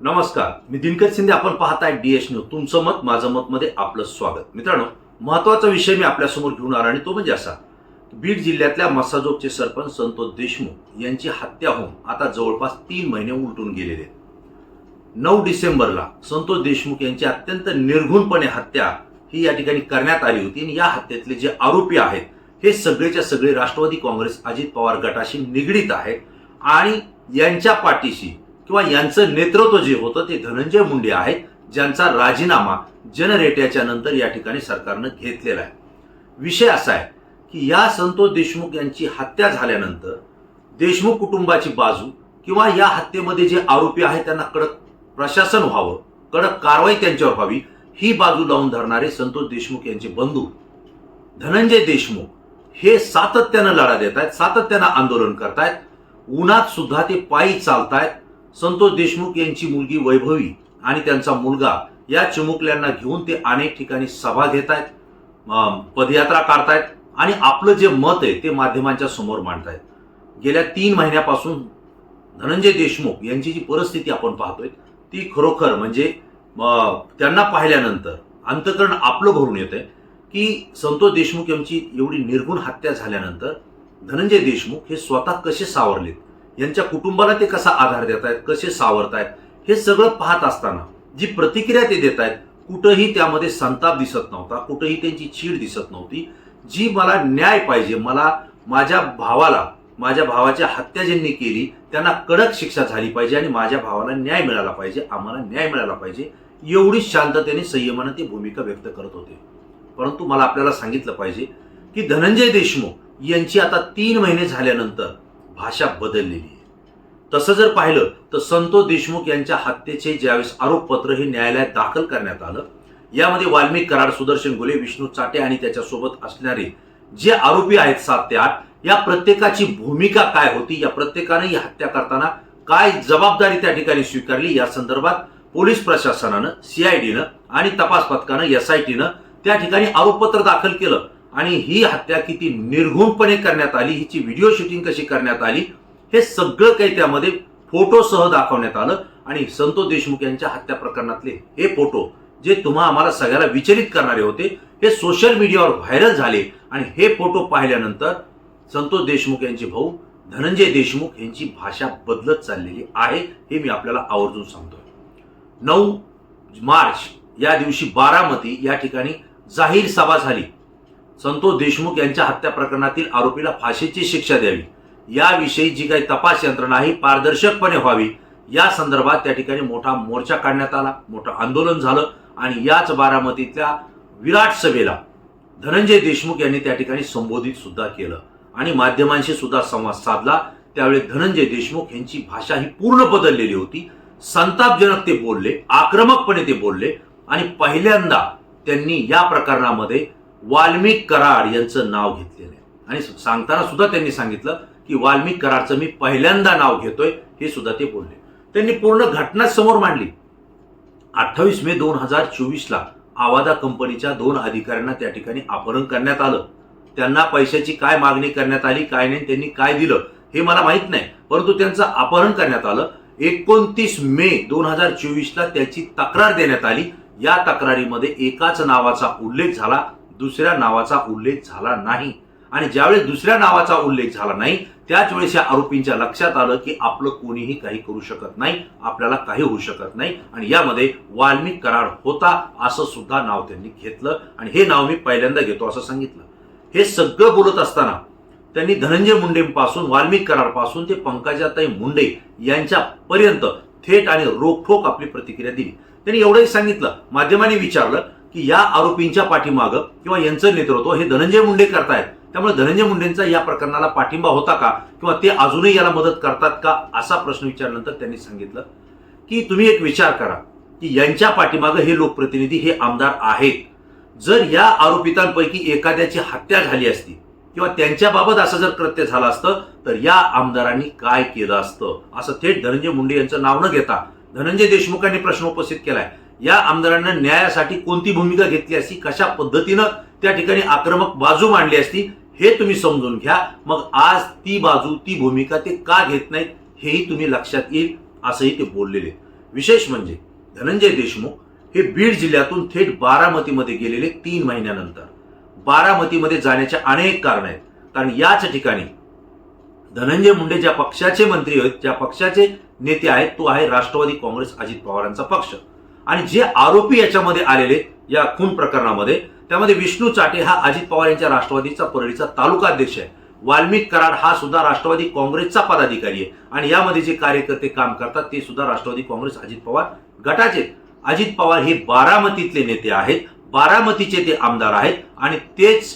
नमस्कार मी दिनकर शिंदे. आपण पाहताय डीएस न्यूज तुमचं मत माझं मत मध्ये आपलं स्वागत. मित्रांनो महत्त्वाचा विषय मी आपल्यासमोर घेऊन आला आणि तो म्हणजे असा बीड जिल्ह्यातल्या मसाजोगचे सरपंच संतोष देशमुख यांची हत्या होऊन आता जवळपास तीन महिने उलटून गेलेले नऊ डिसेंबरला संतोष देशमुख यांची अत्यंत निर्घुणपणे हत्या ही या ठिकाणी करण्यात आली होती आणि या हत्येतले जे आरोपी आहेत हे सगळेच्या सगळे राष्ट्रवादी काँग्रेस अजित पवार गटाशी निगडीत आहेत आणि यांच्या पाठीशी किंवा यांचं नेतृत्व जे होतं ते धनंजय मुंडे आहेत ज्यांचा राजीनामा जनरेट्याच्या नंतर या ठिकाणी सरकारनं घेतलेला आहे. विषय असा आहे की या संतोष देशमुख यांची हत्या झाल्यानंतर देशमुख कुटुंबाची बाजू किंवा या हत्येमध्ये जे आरोपी आहेत त्यांना कडक प्रशासन व्हावं कडक कारवाई त्यांच्यावर व्हावी ही बाजू लावून धरणारे संतोष देशमुख यांचे बंधू धनंजय देशमुख हे सातत्यानं लढा देत आहेत सातत्यानं आंदोलन करतायत उन्हात सुद्धा ते पायी चालतायत. संतोष देशमुख यांची मुलगी वैभवी आणि त्यांचा मुलगा या चिमुकल्यांना घेऊन ते अनेक ठिकाणी सभा घेत आहेत पदयात्रा काढतायत आणि आपलं जे मत आहे ते माध्यमांच्या समोर मांडतायत. गेल्या तीन महिन्यापासून धनंजय देशमुख यांची जी परिस्थिती आपण पाहतोय ती खरोखर म्हणजे त्यांना पाहिल्यानंतर अंतकरण आपलं भरून येत आहे की संतोष देशमुख यांची एवढी निर्गुण हत्या झाल्यानंतर धनंजय देशमुख हे स्वतः कसे सावरलेत? यांच्या कुटुंबाला ते कसा आधार देत आहेत कसे सावरत आहेत हे सगळं पाहत असताना जी प्रतिक्रिया ते देत आहेत कुठंही त्यामध्ये संताप दिसत नव्हता कुठंही त्यांची चीड दिसत नव्हती. जी मला न्याय पाहिजे मला माझ्या भावाला माझ्या भावाच्या हत्या ज्यांनी केली त्यांना कडक शिक्षा झाली पाहिजे आणि माझ्या भावाला न्याय मिळाला पाहिजे आम्हाला न्याय मिळाला पाहिजे एवढी शांततेने संयमानं ती भूमिका व्यक्त करत होते. परंतु मला आपल्याला सांगितलं पाहिजे की धनंजय देशमुख यांची आता तीन महिने झाल्यानंतर भाषा बदललेली आहे. तसं जर पाहिलं तर संतोष देशमुख यांच्या हत्येचे ज्यावेळेस आरोपपत्र हे न्यायालयात दाखल करण्यात आलं यामध्ये वाल्मिक कराड सुदर्शन गुले विष्णू चाटे आणि त्याच्यासोबत असणारे जे आरोपी आहेत सात ते आठ या प्रत्येकाची भूमिका काय होती या प्रत्येकाने ही हत्या करताना काय जबाबदारी त्या ठिकाणी स्वीकारली या संदर्भात पोलीस प्रशासनानं सीआयडीनं आणि तपास पथकानं एस आय त्या ठिकाणी आरोपपत्र दाखल केलं. आणि ही हत्या किती निर्घुणपणे करण्यात आली हिची व्हिडिओ शूटिंग कशी करण्यात आली हे सगळं काही त्यामध्ये फोटोसह दाखवण्यात आलं. आणि संतोष देशमुख यांच्या हत्या प्रकरणातले हे फोटो जे तुम्हा आम्हाला सगळ्याला विचलित करणारे होते हे सोशल मीडियावर व्हायरल झाले. आणि हे फोटो पाहिल्यानंतर संतोष देशमुख यांचे भाऊ धनंजय देशमुख यांची भाषा बदलत चाललेली आहे हे मी आपल्याला आवर्जून सांगतोय. नऊ मार्च या दिवशी बारामती या ठिकाणी जाहीर सभा झाली. संतोष देशमुख यांच्या हत्या प्रकरणातील आरोपीला फाशीची शिक्षा द्यावी. याविषयी जी काही तपास यंत्रणा आहे ही पारदर्शकपणे व्हावी. या संदर्भात त्या ठिकाणी मोठा मोर्चा काढण्यात आला मोठं आंदोलन झालं आणि याच बारामतीतल्या विराट सभेला धनंजय देशमुख यांनी त्या ठिकाणी संबोधित सुद्धा केलं आणि माध्यमांशी सुद्धा संवाद साधला. त्यावेळी धनंजय देशमुख यांची भाषा ही पूर्ण बदललेली होती. संतापजनक ते बोलले आक्रमकपणे ते बोलले आणि पहिल्यांदा त्यांनी या प्रकरणामध्ये वाल्मिक कराड यांचं नाव घेतलेलं आहे. आणि सांगताना सुद्धा त्यांनी सांगितलं की वाल्मिक कराडचं मी पहिल्यांदा नाव घेतोय हे सुद्धा ते बोलले. त्यांनी पूर्ण घटना समोर मांडली. अठ्ठावीस मे दोन हजार चोवीसला आवादा कंपनीच्या दोन अधिकाऱ्यांना त्या ठिकाणी अपहरण करण्यात आलं. त्यांना पैशाची काय मागणी करण्यात आली काय नाही त्यांनी काय दिलं हे मला माहीत नाही. परंतु त्यांचं अपहरण करण्यात आलं. एकोणतीस मे दोन हजार चोवीसला त्याची तक्रार देण्यात आली. या तक्रारीमध्ये एकाच नावाचा उल्लेख झाला. दुसऱ्या नावाचा उल्लेख झाला नाही. आणि ज्यावेळेस दुसऱ्या नावाचा उल्लेख झाला नाही त्याच वेळेस या आरोपींच्या लक्षात आलं की आपलं कोणीही काही करू शकत नाही आपल्याला काही होऊ शकत नाही. आणि यामध्ये वाल्मिक कराड होता असं सुद्धा नाव त्यांनी घेतलं. आणि हे नाव मी पहिल्यांदा घेतो असं सांगितलं. हे सगळं बोलत असताना त्यांनी धनंजय मुंडेपासून वाल्मिक करारपासून ते पंकजाताई मुंडे यांच्यापर्यंत थेट आणि रोखोक आपली प्रतिक्रिया दिली. त्यांनी एवढंही सांगितलं. माध्यमांनी विचारलं की या आरोपींच्या पाठीमागं किंवा यांचं नेतृत्व हे धनंजय मुंडे करतायत. त्यामुळे धनंजय मुंडेंचा या प्रकरणाला पाठिंबा होता का? किंवा ते अजूनही याला मदत करतात का? असा प्रश्न विचारल्यानंतर त्यांनी सांगितलं की तुम्ही एक विचार करा की यांच्या पाठीमागं हे लोकप्रतिनिधी हे आमदार आहेत. जर या आरोपितांपैकी एखाद्याची हत्या झाली असती किंवा त्यांच्याबाबत असं जर कृत्य झालं असतं तर या आमदारांनी काय केलं असतं? असं थेट धनंजय मुंडे यांचं नाव न घेता धनंजय देशमुखांनी प्रश्न उपस्थित केलाय. या आमदारांना न्यायासाठी कोणती भूमिका घेतली असती कशा पद्धतीनं त्या ठिकाणी आक्रमक बाजू मांडली असती हे तुम्ही समजून घ्या. मग आज ती बाजू ती भूमिका ते का घेत नाहीत हेही तुम्ही लक्षात येईल असंही ते बोललेले. विशेष म्हणजे धनंजय देशमुख हे बीड जिल्ह्यातून थेट बारामतीमध्ये गेलेले तीन महिन्यानंतर. बारामतीमध्ये जाण्याचे अनेक कारण आहेत. कारण याच ठिकाणी धनंजय मुंडे ज्या पक्षाचे मंत्री आहेत ज्या पक्षाचे नेते आहेत तो आहे राष्ट्रवादी काँग्रेस अजित पवारांचा पक्ष. आणि जे आरोपी याच्यामध्ये आलेले या खून प्रकरणामध्ये त्यामध्ये विष्णू चाटे हा अजित पवार यांच्या राष्ट्रवादीचा परळीचा तालुका अध्यक्ष आहे. वाल्मिक कराड हा सुद्धा राष्ट्रवादी काँग्रेसचा पदाधिकारी आहे. आणि यामध्ये जे कार्यकर्ते काम करतात ते सुद्धा राष्ट्रवादी काँग्रेस अजित पवार गटाचे अजित पवार हे बारामतीतले नेते आहेत. बारामतीचे ते आमदार आहेत. आणि तेच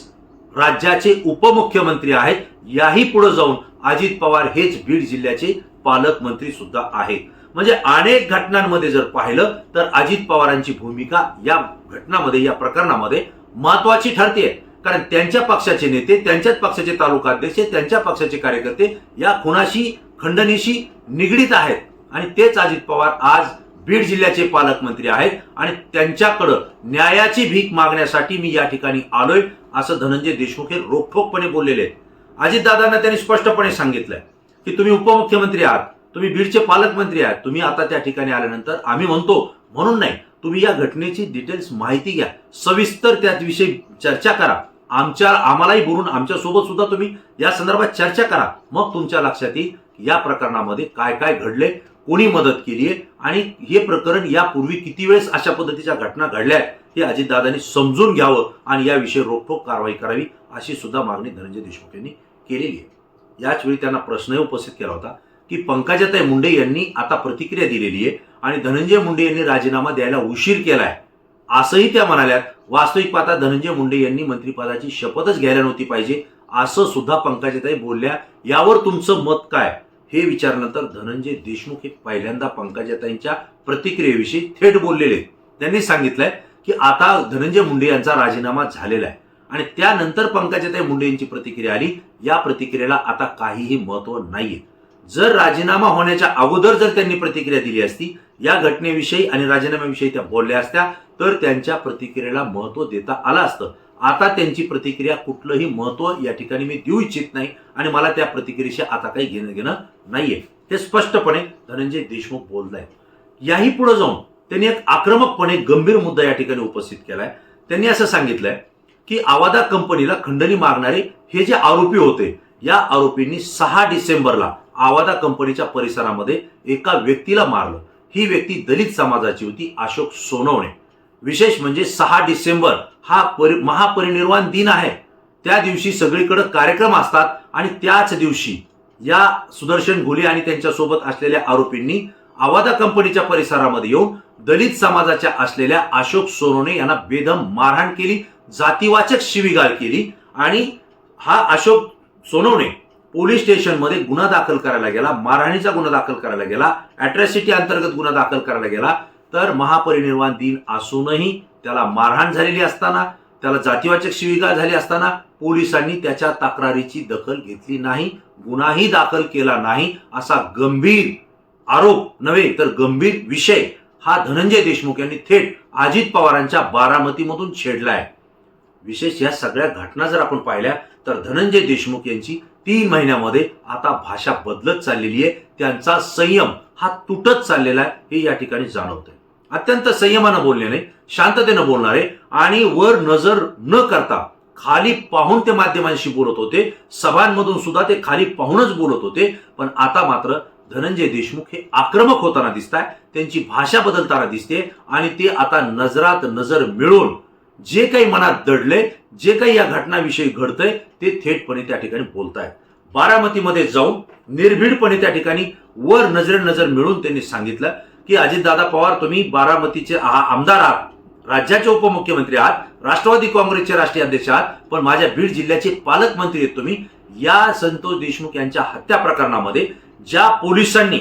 राज्याचे उपमुख्यमंत्री आहेत. याही पुढे जाऊन अजित पवार हेच बीड जिल्ह्याचे पालकमंत्री सुद्धा आहेत. म्हणजे अनेक घटनांमध्ये जर पाहिलं तर अजित पवारांची भूमिका या घटनामध्ये या प्रकरणामध्ये महत्वाची ठरते कारण त्यांच्या पक्षाचे नेते त्यांच्याच पक्षाचे तालुका अध्यक्ष त्यांच्या पक्षाचे कार्यकर्ते या खुनाशी खंडणीशी निगडीत आहेत. आणि तेच अजित पवार आज बीड जिल्ह्याचे पालकमंत्री आहेत आणि त्यांच्याकडं न्यायाची भीक मागण्यासाठी मी या ठिकाणी आलोय असं धनंजय देशमुख हे रोखठोकपणे बोललेले आहेत. अजितदादांना त्यांनी स्पष्टपणे सांगितलंय की तुम्ही उपमुख्यमंत्री आहात. तुम्ही बीडचे पालकमंत्री आहात. तुम्ही आता त्या ठिकाणी आल्यानंतर आम्ही म्हणतो म्हणून नाही तुम्ही या घटनेची डिटेल्स माहिती घ्या. सविस्तर त्याविषयी चर्चा करा. आमच्या आम्हालाही बोलून आमच्यासोबत सुद्धा तुम्ही या संदर्भात चर्चा करा. मग तुमच्या लक्षात येईल या प्रकरणामध्ये काय काय घडले कोणी मदत केली आहे आणि हे प्रकरण यापूर्वी किती वेळेस अशा पद्धतीच्या घटना घडल्या आहेत हे अजितदादांनी समजून घ्यावं आणि याविषयी रोखोक कारवाई करावी अशी सुद्धा मागणी धनंजय देशमुख यांनी केलेली आहे. याच वेळी त्यांना प्रश्नही उपस्थित केला होता. की पंकजाताई मुंडे यांनी आता प्रतिक्रिया दिलेली आहे आणि धनंजय मुंडे यांनी राजीनामा द्यायला उशीर केला आहे असंही त्या म्हणाल्यात वास्तविक पाहता धनंजय मुंडे यांनी मंत्रिपदाची शपथच घ्यायला नव्हती पाहिजे. असं सुद्धा पंकजाताई बोलल्या. यावर तुमचं मत काय? हे विचारल्यानंतर धनंजय देशमुख हे पहिल्यांदा पंकजाताईंच्या प्रतिक्रियेविषयी थेट बोललेले. त्यांनी सांगितलंय की आता धनंजय मुंडे यांचा राजीनामा झालेला आहे. आणि त्यानंतर पंकजाताई मुंडे यांची प्रतिक्रिया आली. या प्रतिक्रियेला आता काहीही महत्त्व नाहीये. जर राजीनामा होण्याच्या अगोदर जर त्यांनी प्रतिक्रिया दिली असती या घटनेविषयी आणि राजीनाम्याविषयी त्या बोलल्या असत्या तर त्यांच्या प्रतिक्रियेला महत्त्व देता आलं असतं. आता त्यांची प्रतिक्रिया कुठलंही महत्त्व या ठिकाणी मी देऊ इच्छित नाही आणि मला त्या प्रतिक्रियेशी आता काही घेणं घेणं नाहीये. हे स्पष्टपणे धनंजय देशमुख बोललाय याही पुढे जाऊन त्यांनी एक आक्रमकपणे गंभीर मुद्दा या ठिकाणी उपस्थित केलाय. त्यांनी असं सांगितलंय की आवादा कंपनीला खंडणी मारणारे हे जे आरोपी होते या आरोपींनी सहा डिसेंबरला आवादा कंपनीच्या परिसरामध्ये एका व्यक्तीला मारलं. ही व्यक्ती दलित समाजाची होती अशोक सोनवणे. विशेष म्हणजे सहा डिसेंबर हा परि महापरिनिर्वाण दिन आहे. त्या दिवशी सगळीकडे कार्यक्रम असतात आणि त्याच दिवशी या सुदर्शन घुले आणि त्यांच्यासोबत असलेल्या आरोपींनी आवादा कंपनीच्या परिसरामध्ये येऊन दलित समाजाच्या असलेल्या अशोक सोनवणे यांना बेदम मारहाण केली जातीवाचक शिवीगाळ केली आणि हा अशोक सोनवणे पोलीस स्टेशनमध्ये गुन्हा दाखल करायला गेला मारहाणीचा गुन्हा दाखल करायला गेला अॅट्रॅसिटी अंतर्गत गुन्हा दाखल करायला गेला तर महापरिनिर्वाण दिन असूनही त्याला मारहाण झालेली असताना त्याला जातीवाचक शिविका झाली असताना पोलिसांनी त्याच्या तक्रारीची दखल घेतली नाही गुन्हाही दाखल केला नाही असा गंभीर आरोप नव्हे तर गंभीर विषय हा धनंजय देशमुख यांनी थेट अजित पवारांच्या बारामतीमधून छेडला आहे विशेष या सगळ्या घटना जर आपण पाहिल्या तर धनंजय देशमुख यांची तीन महिन्यामध्ये आता भाषा बदलत चाललेली आहे. त्यांचा संयम हा तुटत चाललेला आहे हे या ठिकाणी जाणवत आहे अत्यंत संयमानं बोलण्याने शांततेनं बोलणारे आणि वर नजर न करता खाली पाहून ते माध्यमांशी बोलत होते. सभांमधून सुद्धा ते खाली पाहूनच बोलत होते. पण आता मात्र धनंजय देशमुख हे आक्रमक होताना दिसत आहे त्यांची भाषा बदलताना दिसते आणि ते आता नजरात नजर मिळून जे काही मनात दडले जे काही या घटनाविषयी घडतंय ते थेटपणे त्या ठिकाणी बोलतायत. बारामतीमध्ये जाऊन निर्भीडपणे त्या ठिकाणी वर नजरे नजर मिळून त्यांनी सांगितलं की अजितदादा पवार तुम्ही बारामतीचे आमदार आहात. राज्याचे उपमुख्यमंत्री आहात राष्ट्रवादी काँग्रेसचे राष्ट्रीय अध्यक्ष आहात पण माझ्या बीड जिल्ह्याचे पालकमंत्री आहेत तुम्ही. या संतोष देशमुख यांच्या हत्या प्रकरणामध्ये ज्या पोलिसांनी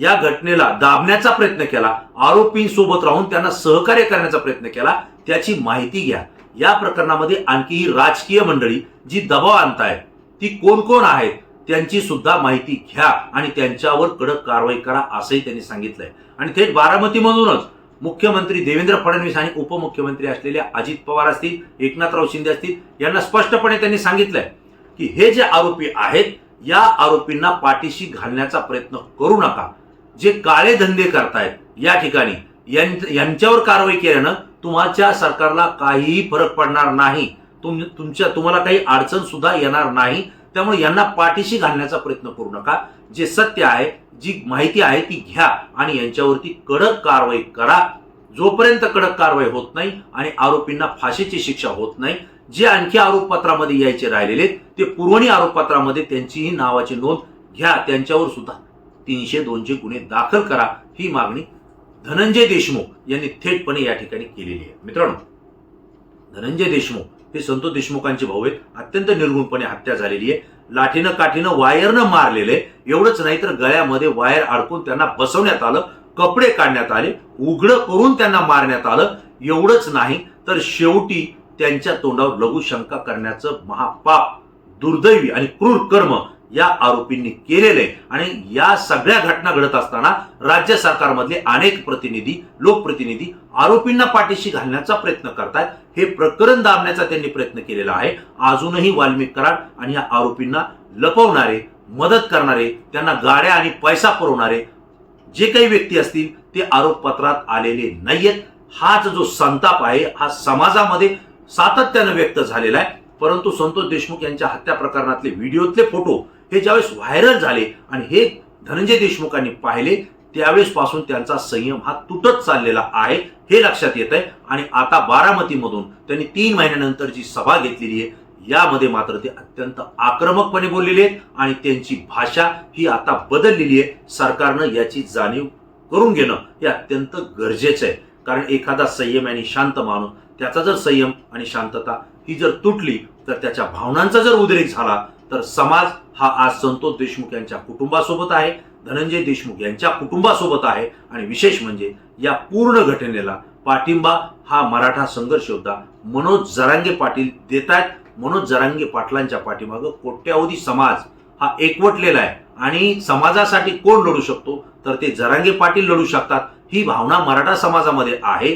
या घटनेला दाबण्याचा प्रयत्न केला. आरोपींसोबत राहून त्यांना सहकार्य करण्याचा प्रयत्न केला. त्याची माहिती घ्या. या प्रकरणामध्ये आणखी ही राजकीय मंडळी जी दबाव आणतायत ती कोण कोण आहेत त्यांची सुद्धा माहिती घ्या आणि त्यांच्यावर कडक कारवाई करा असंही त्यांनी सांगितलंय. आणि थेट बारामतीमधूनच मुख्यमंत्री देवेंद्र फडणवीस आणि उपमुख्यमंत्री असलेल्या अजित पवार असतील एकनाथराव शिंदे असतील यांना स्पष्टपणे त्यांनी सांगितलंय की हे जे आरोपी आहेत या आरोपींना पाठीशी घालण्याचा प्रयत्न करू नका. जे काळे धंदे करतायत या ठिकाणी यांच्यावर कारवाई केल्यानं तुमच्या सरकारला काहीही फरक पडणार नाही. तुम तुमच्या तुम्हाला काही अडचण सुद्धा येणार नाही. त्यामुळे यांना पाठीशी घालण्याचा प्रयत्न करू नका. जे सत्य आहे जी माहिती आहे ती घ्या आणि यांच्यावरती कडक कारवाई करा. जोपर्यंत कडक कारवाई होत नाही आणि आरोपींना फाशीची शिक्षा होत नाही जे आणखी आरोपपत्रामध्ये यायचे राहिलेले ते पुरवणी आरोपपत्रामध्ये त्यांचीही नावाची नोंद घ्या. त्यांच्यावर सुद्धा तीनशे दोनशे गुन्हे दाखल करा ही मागणी धनंजय देशमुख यांनी थेटपणे या ठिकाणी केलेली आहे. मित्रांनो धनंजय देशमुख हे संतोष देशमुखांचे भाऊ आहेत. अत्यंत निर्गुणपणे हत्या झालेली आहे. लाठीनं काठीनं वायरनं मारलेले एवढंच नाही तर गळ्यामध्ये वायर अडकून त्यांना बसवण्यात आलं कपडे काढण्यात आले उघडं करून त्यांना मारण्यात आलं. एवढंच नाही तर शेवटी त्यांच्या तोंडावर लघुशंका करण्याचं महापाप दुर्दैवी आणि क्रूर कर्म या आरोपींनी केलेले आणि या सगळ्या घटना घडत असताना राज्य सरकारमधले अनेक प्रतिनिधी लोकप्रतिनिधी आरोपींना पाठीशी घालण्याचा प्रयत्न करतात हे प्रकरण दाबण्याचा त्यांनी प्रयत्न केलेला आहे. अजूनही वाल्मिक कराड आणि या आरोपींना लपवणारे मदत करणारे त्यांना गाड्या आणि पैसा पुरवणारे जे काही व्यक्ती असतील ते आरोपपत्रात आलेले नाहीयेत. हाच जो संताप आहे हा समाजामध्ये सातत्यानं व्यक्त झालेला आहे. परंतु संतोष देशमुख यांच्या हत्या प्रकरणातले व्हिडिओतले फोटो हे ज्यावेळेस व्हायरल झाले आणि हे धनंजय देशमुखांनी पाहिले त्यावेळेस पासून त्यांचा संयम हा तुटत चाललेला आहे हे लक्षात येत आहे आणि आता बारामतीमधून त्यांनी तीन महिन्यानंतर जी सभा घेतलेली आहे यामध्ये मात्र ते अत्यंत आक्रमकपणे बोललेले आहेत आणि त्यांची भाषा ही आता बदललेली आहे. सरकारनं याची जाणीव करून घेणं हे अत्यंत गरजेचं आहे. कारण एखादा संयम आणि शांत माणूस त्याचा जर संयम आणि शांतता ही जर तुटली तर त्याच्या भावनांचा जर उद्रेक झाला तर समाज हा आज संतोष देशमुख यांच्या कुटुंबासोबत आहे धनंजय देशमुख यांच्या कुटुंबासोबत आहे आणि विशेष म्हणजे या पूर्ण घटनेला पाठिंबा हा मराठा संघर्ष योद्धा मनोज जरांगे पाटील देत आहेत मनोज जरांगे पाटलांच्या पाठीमागं कोट्यावधी समाज हा एकवटलेला आहे. आणि समाजासाठी कोण लढू शकतो? तर ते जरांगे पाटील लढू शकतात. ही भावना मराठा समाजामध्ये आहे.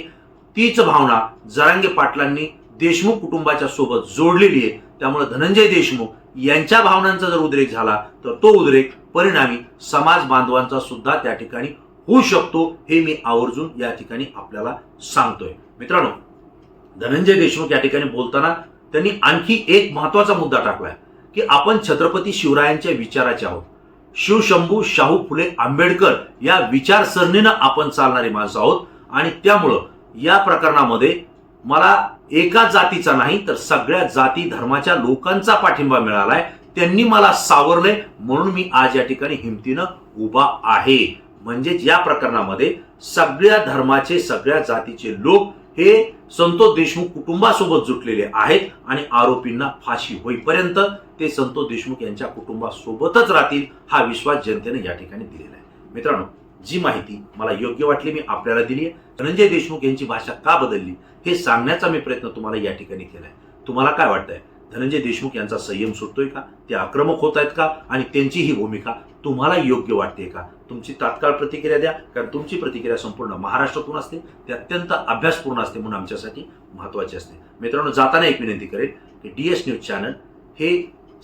तीच भावना जरांगे पाटलांनी देशमुख कुटुंबाच्या सोबत जोडलेली आहे. त्यामुळे धनंजय देशमुख यांच्या भावनांचा जर उद्रेक झाला तर तो उद्रेक परिणामी समाज बांधवांचा सुद्धा त्या ठिकाणी होऊ शकतो हे मी आवर्जून या ठिकाणी आपल्याला सांगतोय. मित्रांनो धनंजय देशमुख या ठिकाणी बोलताना त्यांनी आणखी एक महत्त्वाचा मुद्दा टाकलाय की आपण छत्रपती शिवरायांच्या विचाराचे आहोत. शिवशंभू शाहू फुले आंबेडकर या विचारसरणीनं आपण चालणारी माणसं आहोत आणि त्यामुळं या प्रकरणामध्ये मला एका जातीचा नाही तर सगळ्या जाती धर्माच्या लोकांचा पाठिंबा मिळालाय. त्यांनी मला सावरले म्हणून मी आज या ठिकाणी हिमतीनं उभा आहे. म्हणजेच या प्रकरणामध्ये सगळ्या धर्माचे सगळ्या जातीचे लोक हे संतोष देशमुख कुटुंबासोबत जुटलेले आहेत आणि आरोपींना फाशी होईपर्यंत ते संतोष देशमुख यांच्या कुटुंबासोबतच राहतील हा विश्वास जनतेने या ठिकाणी दिलेला आहे. मित्रांनो जी माहिती मला योग्य वाटली मी आपल्याला दिली आहे. धनंजय देशमुख यांची भाषा का बदलली हे सांगण्याचा मी प्रयत्न तुम्हाला या ठिकाणी केला आहे तुम्हाला काय वाटतंय? धनंजय देशमुख यांचा संयम सुटतोय का? ते आक्रमक होत आहेत का? आणि त्यांची ही भूमिका तुम्हाला योग्य वाटते का? तुमची तात्काळ प्रतिक्रिया द्या कारण तुमची प्रतिक्रिया संपूर्ण महाराष्ट्रातून असते. ते अत्यंत अभ्यासपूर्ण असते म्हणून आमच्यासाठी महत्त्वाची असते. मित्रांनो जाताना एक विनंती करेन की डी एस न्यूज चॅनल हे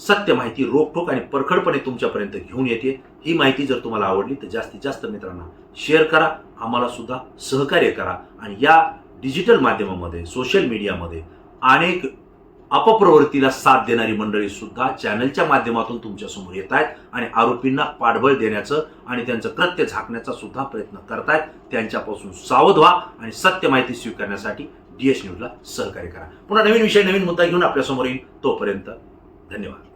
सत्य माहिती रोखोक आणि परखडपणे तुमच्यापर्यंत घेऊन येते. ही माहिती जर तुम्हाला आवडली तर जास्तीत जास्त मित्रांना शेअर करा. आम्हाला सुद्धा सहकार्य करा. आणि या डिजिटल माध्यमामध्ये सोशल मीडियामध्ये अनेक अपप्रवृत्तीला साथ देणारी मंडळी सुद्धा चॅनलच्या माध्यमातून तुमच्यासमोर येत आहेत आणि आरोपींना पाठबळ देण्याचं आणि त्यांचं कृत्य झाकण्याचा सुद्धा प्रयत्न करतायत. त्यांच्यापासून सावध व्हा आणि सत्य माहिती स्वीकारण्यासाठी डीएस न्यूजला सहकार्य करा. पुन्हा नवीन विषय नवीन मुद्दा घेऊन आपल्यासमोर येईल तोपर्यंत धन्यवाद.